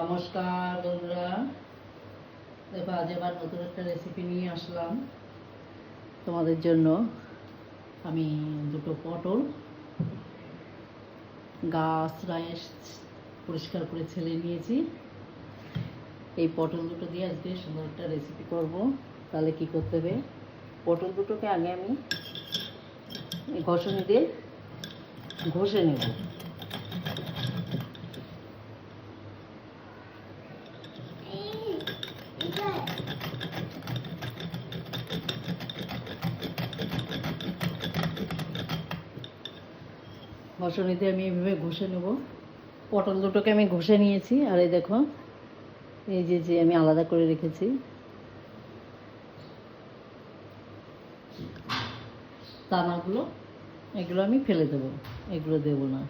নমস্কার, বন্ধুরা। দেখো, আজ আবার নতুন একটা রেসিপি নিয়ে আসলাম তোমাদের জন্য। আমি দুটো পটল, গাছ রায়ে পরিষ্কার করে ছেলে নিয়েছি। এই পটল দুটো দিয়ে আজকে সুন্দর একটা রেসিপি করব। তাহলে কি করতে হবে? পটল দুটোকে আগে আমি ঘষণি দিয়ে ঘষে নেব। ঘষণিতে আমি এভাবে ঘষে নেব। পটল দুটোকে আমি ঘষে নিয়েছি, আর এই দেখো, এই যে যে আমি আলাদা করে রেখেছি। দানাগুলো, এগুলো আমি ফেলে দেবো, এগুলো দেবো না।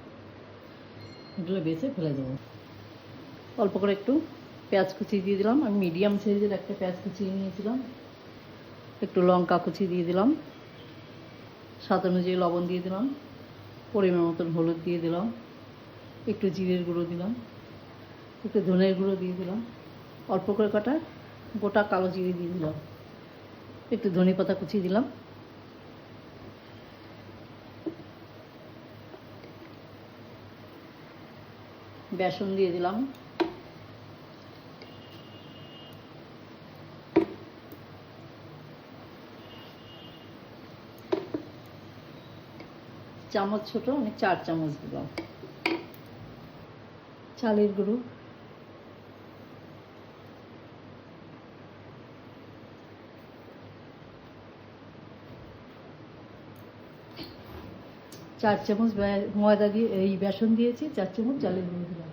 এগুলো বেছে ফেলে দেবো। অল্প করে একটু পেঁয়াজ কুচি দিয়ে দিলাম। আমি মিডিয়াম সাইজের একটা পেঁয়াজ কুচি নিয়েছিলাম। একটু লঙ্কা কুচি দিয়ে দিলাম। স্বাদ অনুযায়ী লবণ দিয়ে দিলাম। পরিমাণ মতন হলুদ দিয়ে দিলাম। একটু জিরের গুঁড়ো দিলাম। একটু ধনের গুঁড়ো দিয়ে দিলাম। অল্প করে কাটা গোটা কালো জিরে দিয়ে দিলাম। একটু ধনে পাতা কুচি দিলাম। বেসন দিয়ে দিলাম। চামচ ছোট, আমি চার চামচ দিলাম চালের গুঁড়ো। চার চামচ ময়দা দিয়ে, এই বেসন দিয়েছি, চার চামচ চালের গুঁড়ো দিলাম।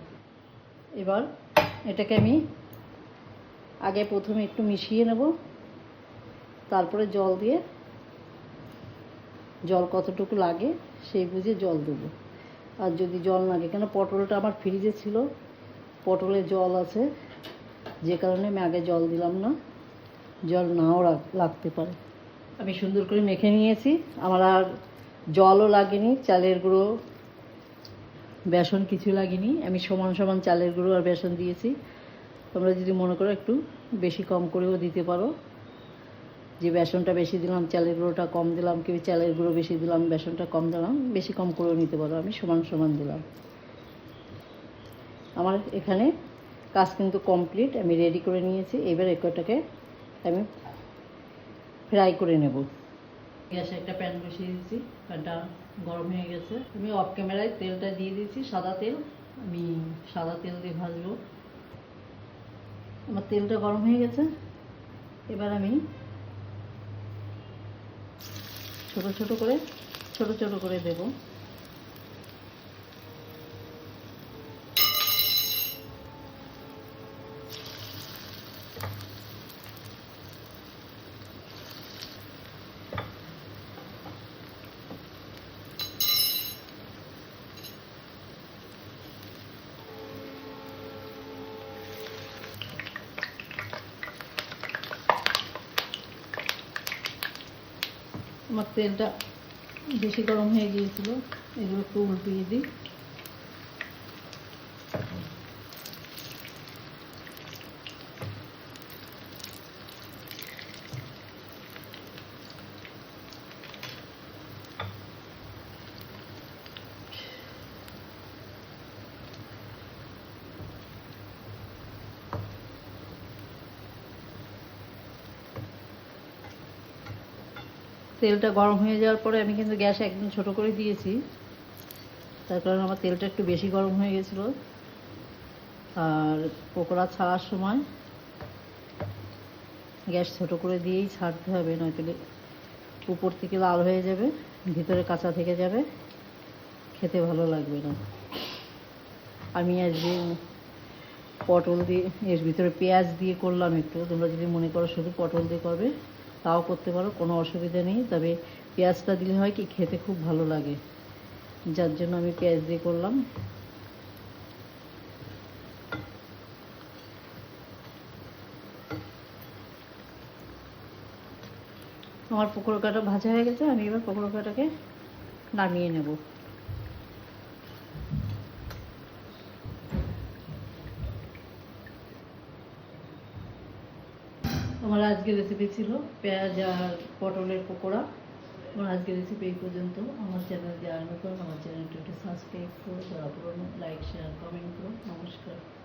এবার এটাকে আমি আগে প্রথমে একটু মিশিয়ে নেব। তারপরে জল দিয়ে জল কতটুকু লাগে সেই বুঝে জল দেবো। আর যদি জল লাগে, কেন পটলটা আমার ফ্রিজে ছিল পটলে জল আছে, যে কারণে আমি আগে জল দিলাম না, জল নাও লাগতে পারে। আমি সুন্দর করে মেখে নিয়েছি, আমার আর জলও লাগেনি, চালের গুঁড়ো, বেসন কিছু লাগেনি, আমি সমান সমান চালের গুঁড়ো আর বেসন দিয়েছি। তোমরা যদি মনে করো একটু বেশি কম করেও দিতে পারো। যে বেসনটা বেশি দিলাম, চালের গুঁড়োটা কম দিলাম কেউ চালের গুঁড়ো বেশি দিলাম, বেসনটা কম দিলাম, বেশি কম করেও নিতে পারো। আমি সমান সমান দিলাম। আমার এখানে কাজ কিন্তু কমপ্লিট, আমি রেডি করে নিয়েছি। এবার একটাকে আমি ফ্রাই করে নেব। গ্যাসে একটা প্যান বসিয়ে দিয়েছি, প্যানটা গরম হয়ে গেছে। আমি অফ ক্যামেরায় তেলটা দিয়ে দিয়েছি, সাদা তেল। আমি সাদা তেল দিয়ে ভাজবো। আমার তেলটা গরম হয়ে গেছে। এবার আমি ছোট ছোট করে ছোট ছোট করে দেব। আমার তেলটা বেশি গরম হয়ে গিয়েছিল এগুলো একটু উল্টিয়ে দিই। তেলটা গরম হয়ে যাওয়ার পরে আমি কিন্তু গ্যাস একদম ছোট করে দিয়েছি। তার কারণে আমার তেলটা একটু বেশি গরম হয়ে গেছিল। আর পকোড়া ছাড়ার সময় গ্যাস ছোট করে দিয়েই ছাড়তে হবে, নয়তো উপর থেকে লাল হয়ে যাবে, ভিতরে কাঁচা থেকে যাবে। খেতে ভালো লাগবে না। আমি আজকে পটল দিয়ে এর ভিতরে পেঁয়াজ দিয়ে করলাম একটু। তোমরা যদি মনে করো শুধু পটল দিয়ে করবে তাও করতে পারো, কোনো অসুবিধা নেই। তবে পেঁয়াজটা দিলে হয় কি, খেতে খুব ভালো লাগে। যার জন্য আমি পেঁয়াজ দিয়ে করলাম। আমার পকোড়া কাটা ভাজা হয়ে গেছে, আমি এবার পকোড়া কাটাকে নামিয়ে নেব। আজকের রেসিপি ছিল পেঁয়াজ আর পটলের পকোড়া। এবং আজকের রেসিপি এই পর্যন্ত। আমার চ্যানেল যারা নতুন, আমার চ্যানেলটি একটু সাবস্ক্রাইব করো যারা লাইক শেয়ার কমেন্ট করো। নমস্কার।